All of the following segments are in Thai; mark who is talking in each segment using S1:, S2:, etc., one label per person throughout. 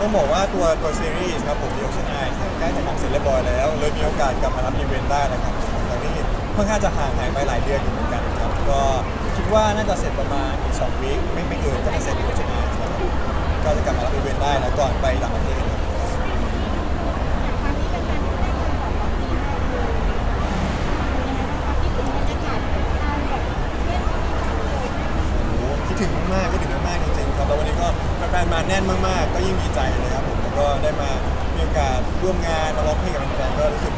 S1: ต้องบอกว่าตัวตัวซีรีส์ครับผม The Ocean Eyes เนี่ยใกล้ถ่ายทำเสร็จเรียบร้อยแล้ว เลยมีโอกาสกลับมารับอีเวนต์ได้นะครับตอนนี้ค่อนข้างจะห่างหายไปหลายเดือนอยู่เหมือนกันครับก็คิดว่าน่าจะเสร็จประมาณอีก2วีคไม่ไม่เกินก็จะเสร็จ The Ocean Eyes ครับก็จะกลับมารับอีเวนต์ได้แล้วก่อนไปต่างประเทศครับ
S2: ครั้งนี้เป็นงานที่ได้การตอบรับดีมากเลยที่ถึงบรรยากาศการแบบเล่นที่จังเลย
S1: โอ้โหคิดถึงมากๆคิดถึงมากๆจริงๆครับแล้ววันนี้ก็แฟนๆ มาแน่นมากๆ ก็ยิ่งดีใจเลยครับผมแล้วก็ได้มามีโอกาสร่วมงานมาร้องเพลงกับแฟนๆก็รู้สึก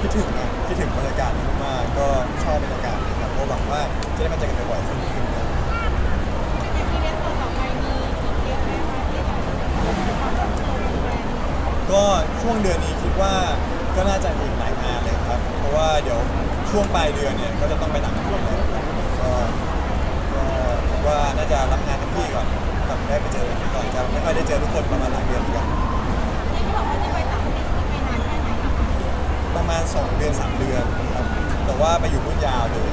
S1: คิดถึงนะคิดถึงบรรยากาศนี้มากๆก็ชอบบรรยากาศนี้ครับก็หวังว่าจะได้มาเจอกันบ่อยๆขึ้นขึ้นครับ
S2: แต่ที่เล่นต่อไปมีอีกเยอะไหมคะที่แบบความร่วมมือแฟน
S1: ก็ช่วงเดือนนี้คิดว่าก็น่าจะอีกหลายงานเลยครับ เพราะว่าเดี๋ยวช่วงปลายเดือนเนี่ยก็จะต้องไปต่างประเทศแล้วครับก็ก็คิดว่าน่าจะรับงานเต็มที่ก่อนกับได้ไปเจอกัน ก่อนจะไม่ค่อยได้เจอทุกคนประมาณหลายเดือนเหมือนกัน
S2: ที่บอกว่าจะไปต่างประเทศไปนานแค่ไหนคะ
S1: ประมาณ 2 เดือน 3 เดือนครับแต่ว่าไปอยู่รุ่นยาวเลย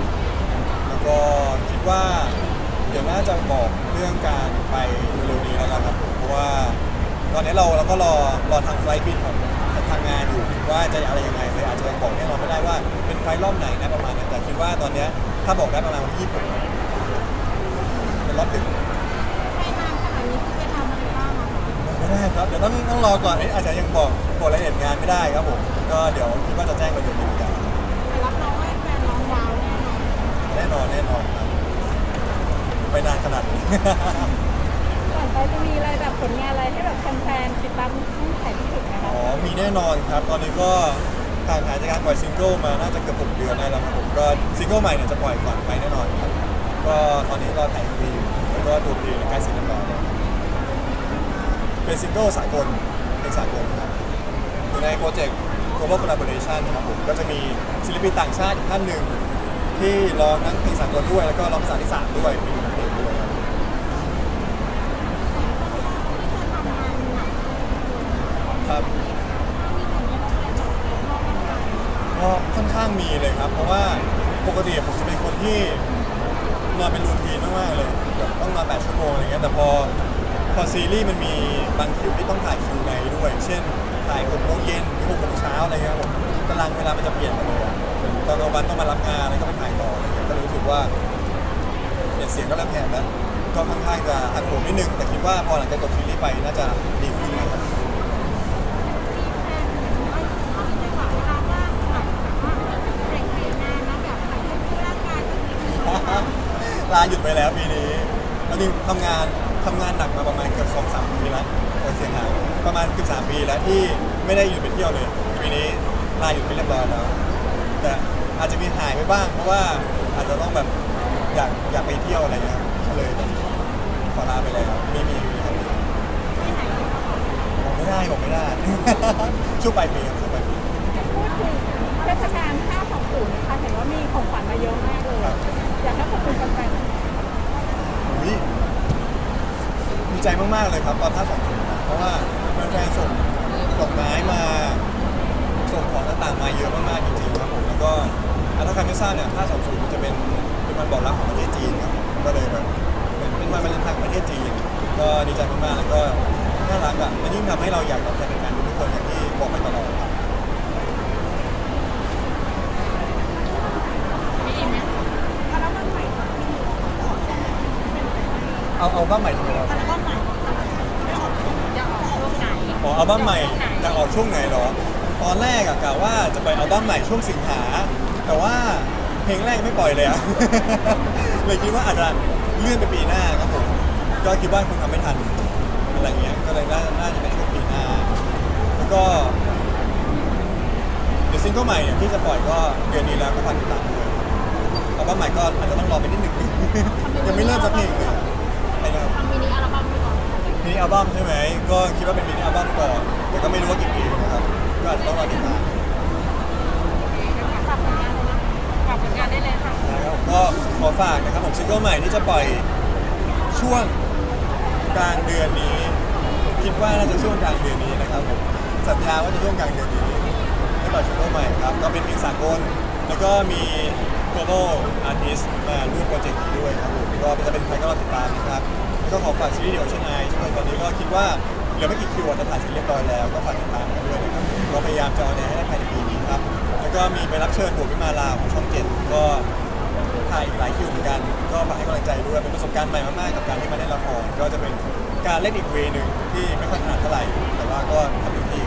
S1: แล้วก็คิดว่า เดี๋ยวน่าจะบอกเรื่องการไปเร็วๆนี้แล้วกันครับผมเพราะว่า ตอนนี้เราเราก็รอรอทางไฟล์บินของทางงานอยู่ว่าจะอะไรยังไงเลยอาจจะยังบอกแน่นอนไม่ได้ว่าเป็นไฟล์รอบไหนนะประมาณนั้นแต่คิดว่าตอนเนี้ยถ้าบอกได้ประมาณวันที่26เป็นรอบดึก ด้ครับเดี๋ยวต้องต้องรอก่อนเอ๊ะอาจจะยังบอกบอกรายละเอียดงานไม่ได้ครับผมก็เดี๋ยวคิดว่าจะแจ้งกันเดี๋ยวนี้เหมือนกัน
S2: แต่รับรองว่าแฟนร้องว้าวแน่นอน
S1: แน่นอนแน่นอนครับไปนานขนาดนี้
S2: ก่อนไปจะมีอะไรแบบผลงานอะไรให้แบบแฟนๆติดตามช่องถ่ายที่ถึงนะคะ
S1: อ๋อ มีแน่นอนครับ ตอนนี้ก็ห่างหายจากการปล่อยซิงเกิลมา น่าจะเกือบ6เดือนได้แล้วครับผม ก็ซิงเกิลใหม่เนี่ยจะปล่อยก่อนไปแน่นอนครับ ก็ตอนนี้เราถ่ายวีอยู่แล้วก็ตัวเพลงเนี่ยใกล้เสร็จเรียบร้อยแล้ว เป็นซิงเกิลสากลเพลงสากลครับอยู่ในโปรเจกต์ global collaboration นะครับผมก็จะมีศิลปินต่างชาติอีกท่านหนึ่งที่ร้องทั้งเพลงสากลด้วย แล้วก็ร้องภาษาที่สามด้วยมีอยู่ในเพลงด้วยครับครับก็ค่อนข้างมีเลยครับ เพราะว่าปกติผมจะเป็นคนที่นอนเป็นรูทีนมากๆเลยแบบต้องนอน8ชั่วโมงอะไรเงี้ยแต่พอ พอซีรีส์มันมีบางคิวที่ต้องถ่ายคิวในด้วย เช่นถ่าย6โมงเย็นหรือ6โมงเช้าอะไรเงี้ยครับผมตารางเวลามันจะเปลี่ยนไปเลยอะตอนกลางวันต้องมารับงานแล้วก็ไปถ่ายต่ออะไรเงี้ยก็เลยรู้สึกว่าเนี่ยเสียงก็เริ่มแหบแล้วก็ค่อนข้างจะหักโหมนิดนึงแต่คิดว่าพอหลังจากจบซีรีส์ไปน่าจะดีขึ้นนะครับ ลาหยุดไปแล้วปีนี้ตอนนี้ทำงาน ทำงานหนักมาประมาณเกือบสองสามปีแล้วโอเคหายประมาณเกือบสามปีแล้วที่ไม่ได้หยุดไปเที่ยวเลยปีนี้ลาหยุดไปเรียบร้อยแล้วแต่อาจจะมีหายไปบ้าง เพราะว่าอาจจะต้องแบบอยากอยากไปเที่ยวอะไรเงี้ยก็เลยแบบขอลาไปแล้วมีมีมีครับบอกไม่ได้บอกไม่ได้ ช่วงปลายปีครับช่วงปลายปี
S2: พูดถึงเทศกาล520นะคะเห็นว่ามีของขวัญมาเยอะมากเลย อยากให้ขอบคุณแฟนๆ
S1: อุ๊ยดี ใจมากๆเลยครับตอนท่าสองศูนย์เพราะว่าแฟนๆส่งดอกไม้มา ส่งของต่างๆมาเยอะมากๆจริงๆครับผมแล้วก็อะถ้าใครไม่ทราบเนี่ยท่าสองศูนย์มันจะเป็นเป็นวันบอกรักของประเทศจีนครับก็เลยแบบเป็นเป็นวันวาเลนไทน์ของประเทศจีน ก็ดีใจมากๆแล้วก็น่ารักอะมันยิ่งทำให้เราอยากตอบแทนแฟนๆทุกคนอย่างที่บอกไปตลอดครับ
S2: มีอีกไหมอัลบั้มใหม่
S1: เอาเอาบ้านใหม่ทำไมครับ
S2: อัลบั้มใหม่จะออกจะออกช่วงไหน
S1: อ๋ออัลบั้มใหม่จะออกช่วงไหนเหรอ ตอนแรกอะกะว่าจะไปอัลบั้มใหม่ช่วงสิงหา แต่ว่าเพลงแรกไม่ปล่อยเลยอะ เลยคิดว่าอาจจะเลื่อนไปปีหน้าครับผม ก็คิดว่าคงทำไม่ทันอะไรเงี้ย ก็เลยน่าน่าจะเป็นช่วงปีหน้า แล้วก็เดี๋ยวซิงเกิลใหม่เนี่ยที่จะปล่อยก็เดือนนี้แล้วก็ฝากติดตามด้วยอัลบั้มใหม่ก็อาจจะต้องรอไปนิดหนึ่งยังไม่เริ่มสักเพลงเลย
S2: มินิอัลบั้มก่อน
S1: มินิอัลบั้มใช่ไหมก็คิดว่าเป็นมินิอัลบั้มก่อนแต่ก็ไม่รู้ว่ากี่เพลงนะครับก็อาจจะต้องรอติดตาม
S2: ฝากผลงานเลยนะฝากผลงานได้เลยค่ะ
S1: นะครับก็ขอฝากนะครับผมซิงเกิลใหม่ที่จะปล่อยช่วงกลางเดือนนี้ คิดว่าน่าจะช่วงกลางเดือนนี้นะครับผมสัญญาว่าจะช่วงกลางเดือนนี้ได้ปล่อยซิงเกิลใหม่ครับก็เป็นเพลงสากลแล้วก็มี global artist มาร่วมโปรเจกต์นี้ด้วยครับผมก็จะเป็นใครก็รอติดตามนะครับ ก็ขอฝากซีรีส์เดี่ยวชนายช่วยตอนนี้ก็คิดว่าเหลือไม่กี่คิวจะถ่ายเสร็จเรียบร้อยแล้วก็ฝากติดตามกันด้วยนะครับเราพยายามจะออนแอให้ได้ภายในปีนี้ครับแล้วก็มีไปรับเชิญหัวพิมาลาของช่องเจ็ดก็ถ่ายอีกหลายคิวเหมือนกัน ก็ฝากให้กำลังใจด้วยเป็นประสบการณ์ใหม่มากๆกับการที่มาเล่นละครก็จะเป็นการเล่นอีกเวย์หนึ่งที่ไม่ค่อยถนัดเท่าไหร่แต่ว่าก็ทำเต็มที่